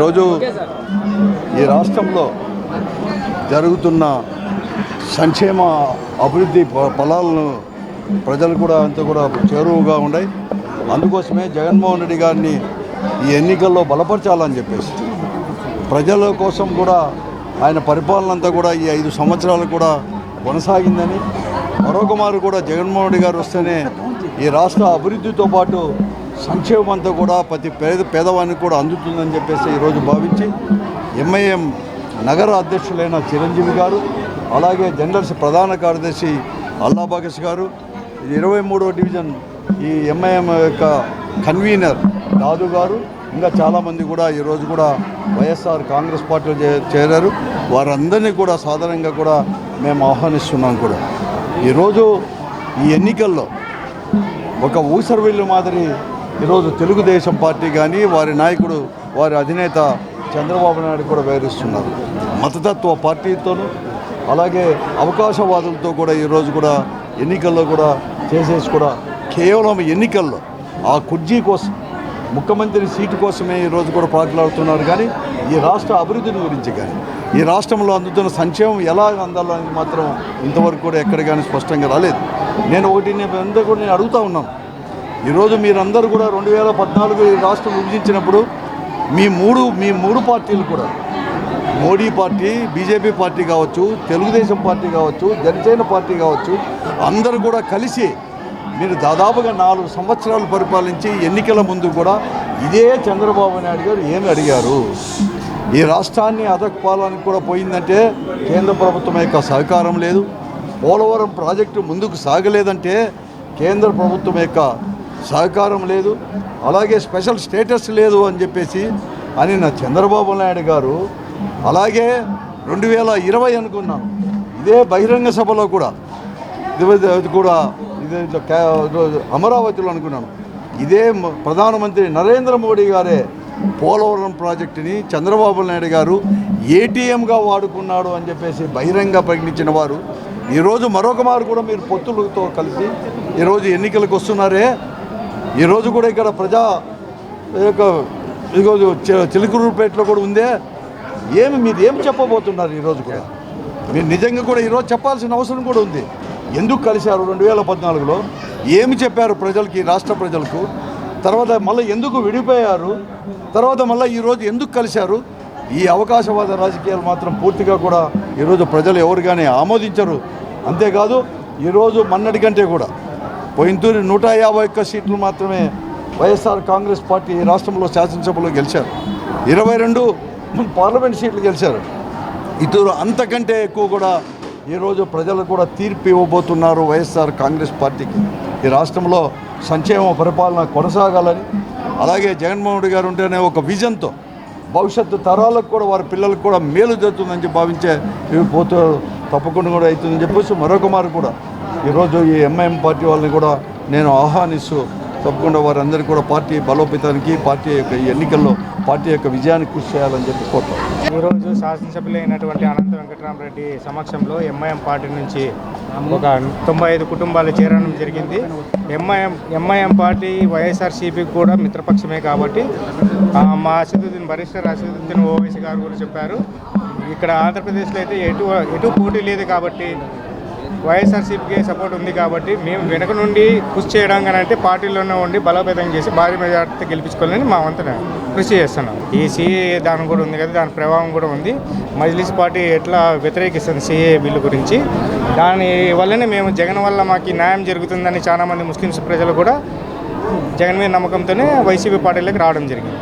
ఈరోజు ఈ రాష్ట్రంలో జరుగుతున్న సంక్షేమ అభివృద్ధి ఫలాలను ప్రజలు కూడా అంతా కూడా చేరువుగా ఉన్నాయి అందుకోసమే జగన్మోహన్ రెడ్డి గారిని ఈ ఎన్నికల్లో బలపరచాలని చెప్పేసి ప్రజల కోసం కూడా ఆయన పరిపాలన అంతా కూడా ఈ ఐదు సంవత్సరాలు కూడా కొనసాగిందని మరొక మారు కూడా జగన్మోహన్ రెడ్డి గారు వస్తేనే ఈ రాష్ట్ర అభివృద్ధితో పాటు సంక్షేమం అంతా కూడా ప్రతి పేద పేదవానికి కూడా అందుతుందని చెప్పేసి ఈరోజు భావించి ఎంఐఎం నగర అధ్యక్షులైన చిరంజీవి గారు అలాగే జనరల్స్ ప్రధాన కార్యదర్శి అల్లా భగత్ గారు ఇరవై మూడో డివిజన్ ఈ ఎంఐఎం యొక్క కన్వీనర్ దాదు గారు ఇంకా చాలామంది కూడా ఈరోజు కూడా వైఎస్ఆర్ కాంగ్రెస్ పార్టీలో చే- చేరారు. వారందరినీ కూడా సాధారణంగా కూడా మేము ఆహ్వానిస్తున్నాం కూడా. ఈరోజు ఈ ఎన్నికల్లో ఒక ఊసరవిల్లు మాదిరి ఈరోజు తెలుగుదేశం పార్టీ కానీ వారి నాయకుడు వారి అధినేత చంద్రబాబు నాయుడు కూడా వ్యవహరిస్తున్నారు మతతత్వ పార్టీతోనూ అలాగే అవకాశవాదులతో కూడా ఈరోజు కూడా ఎన్నికల్లో కూడా చేసేసి కూడా కేవలం ఎన్నికల్లో ఆ కుర్జీ కోసం ముఖ్యమంత్రి సీటు కోసమే ఈరోజు కూడా పాటలాడుతున్నారు. కానీ ఈ రాష్ట్ర అభివృద్ధిని గురించి కానీ ఈ రాష్ట్రంలో అందుతున్న సంక్షేమం ఎలా అందాలని మాత్రం ఇంతవరకు కూడా ఎక్కడ కానీ స్పష్టంగా రాలేదు. నేను ఒకటి నేను అందరూ కూడా నేను అడుగుతా ఉన్నాను. ఈరోజు మీరందరూ కూడా రెండు వేల పద్నాలుగు రాష్ట్రం విభజించినప్పుడు మీ మూడు మీ మూడు పార్టీలు కూడా మోడీ పార్టీ బీజేపీ పార్టీ కావచ్చు తెలుగుదేశం పార్టీ కావచ్చు జనసేన పార్టీ కావచ్చు అందరూ కూడా కలిసి మీరు దాదాపుగా నాలుగు సంవత్సరాలు పరిపాలించి ఎన్నికల ముందు కూడా ఇదే చంద్రబాబు నాయుడు గారు ఏమి అడిగారు? ఈ రాష్ట్రాన్ని అదక్పాలానికి కూడా పోయిందంటే కేంద్ర ప్రభుత్వం యొక్క సహకారం లేదు. పోలవరం ప్రాజెక్టు ముందుకు సాగలేదంటే కేంద్ర ప్రభుత్వం యొక్క సహకారం లేదు అలాగే స్పెషల్ స్టేటస్ లేదు అని చెప్పేసి అని నా చంద్రబాబు నాయుడు గారు అలాగే రెండు వేల ఇరవై అనుకున్నాను ఇదే బహిరంగ సభలో కూడా ఇది కూడా ఇది అమరావతిలో అనుకున్నాను ఇదే ప్రధానమంత్రి నరేంద్ర మోడీ గారే పోలవరం ప్రాజెక్టుని చంద్రబాబు నాయుడు గారు ఏటీఎంగా వాడుకున్నాడు అని చెప్పేసి బహిరంగ ప్రకటించిన వారు. ఈరోజు మరొక మారు కూడా మీరు పొత్తులతో కలిసి ఈరోజు ఎన్నికలకు వస్తున్నారే ఈరోజు కూడా ఇక్కడ ప్రజా యొక్క ఇదిగో చిలుకూరుపేటలో కూడా ఉందే. ఏమి మీరు ఏం చెప్పబోతున్నారు ఈరోజు కూడా? మీరు నిజంగా కూడా ఈరోజు చెప్పాల్సిన అవసరం కూడా ఉంది. ఎందుకు కలిశారు రెండు వేల పద్నాలుగులో? ఏమి చెప్పారు ప్రజలకి రాష్ట్ర ప్రజలకు? తర్వాత మళ్ళీ ఎందుకు విడిపోయారు? తర్వాత మళ్ళీ ఈరోజు ఎందుకు కలిశారు? ఈ అవకాశవాద రాజకీయాలు మాత్రం పూర్తిగా కూడా ఈరోజు ప్రజలు ఎవరు కానీ ఆమోదించరు. అంతేకాదు ఈరోజు మన్నటి కంటే కూడా పోయింతూరి నూట యాభై ఒక్క సీట్లు మాత్రమే వైఎస్ఆర్ కాంగ్రెస్ పార్టీ ఈ రాష్ట్రంలో శాసనసభలో గెలిచారు. ఇరవై రెండు పార్లమెంట్ సీట్లు గెలిచారు. ఇతరు అంతకంటే ఎక్కువ కూడా ఈరోజు ప్రజలు కూడా తీర్పు ఇవ్వబోతున్నారు వైఎస్ఆర్ కాంగ్రెస్ పార్టీకి. ఈ రాష్ట్రంలో సంక్షేమ పరిపాలన కొనసాగాలని అలాగే జగన్మోహన్ రెడ్డి గారు ఉంటేనే ఒక విజన్తో భవిష్యత్తు తరాలకు కూడా వారి పిల్లలకు కూడా మేలు జరుగుతుందని చెప్పి భావించే ఇవి పోతూ తప్పకుండా కూడా అవుతుందని చెప్పేసి మరొక మారు కూడా ఈరోజు ఈ ఎంఐఎం పార్టీ వాళ్ళని కూడా నేను ఆహ్వానిస్తూ తప్పకుండా వారందరికీ కూడా పార్టీ బలోపేతానికి పార్టీ యొక్క ఈ ఎన్నికల్లో పార్టీ యొక్క విజయానికి కృషి చేయాలని చెప్పి కోరుతాం ఈరోజు శాసనసభ్యులు అయినటువంటి అనంత వెంకటరామరెడ్డి సమక్షంలో ఎంఐఎం పార్టీ నుంచి ఒక తొంభై ఐదు కుటుంబాలు చేరడం జరిగింది. ఎంఐఎం ఎంఐఎం పార్టీ వైఎస్ఆర్సీపీకి కూడా మిత్రపక్షమే కాబట్టి మా అసదుద్దీన్ బరిస్టర్ అసదుద్దీన్ ఓవైసీ గారు కూడా చెప్పారు. ఇక్కడ ఆంధ్రప్రదేశ్లో అయితే ఎటు ఎటు పోటీ లేదు కాబట్టి వైఎస్ఆర్సీపీకి సపోర్ట్ ఉంది కాబట్టి మేము వెనక నుండి కృషి చేయడం కానీ అంటే పార్టీలోనే ఉండి బలోపేతం చేసి భారీ మెజార్టీతో గెలిపించుకోవాలని మా వంతున కృషి చేస్తున్నాం. ఈ సీఏ దాని కూడా ఉంది కదా దాని ప్రభావం కూడా ఉంది. మజ్లిస్ పార్టీ ఎట్లా వ్యతిరేకిస్తుంది సీఏ బిల్లు గురించి? దాని వల్లనే మేము జగన్ వల్ల మాకు న్యాయం జరుగుతుందని చాలామంది ముస్లిమ్స్ ప్రజలు కూడా జగన్ మీద నమ్మకంతోనే వైసీపీ పార్టీలోకి రావడం జరిగింది.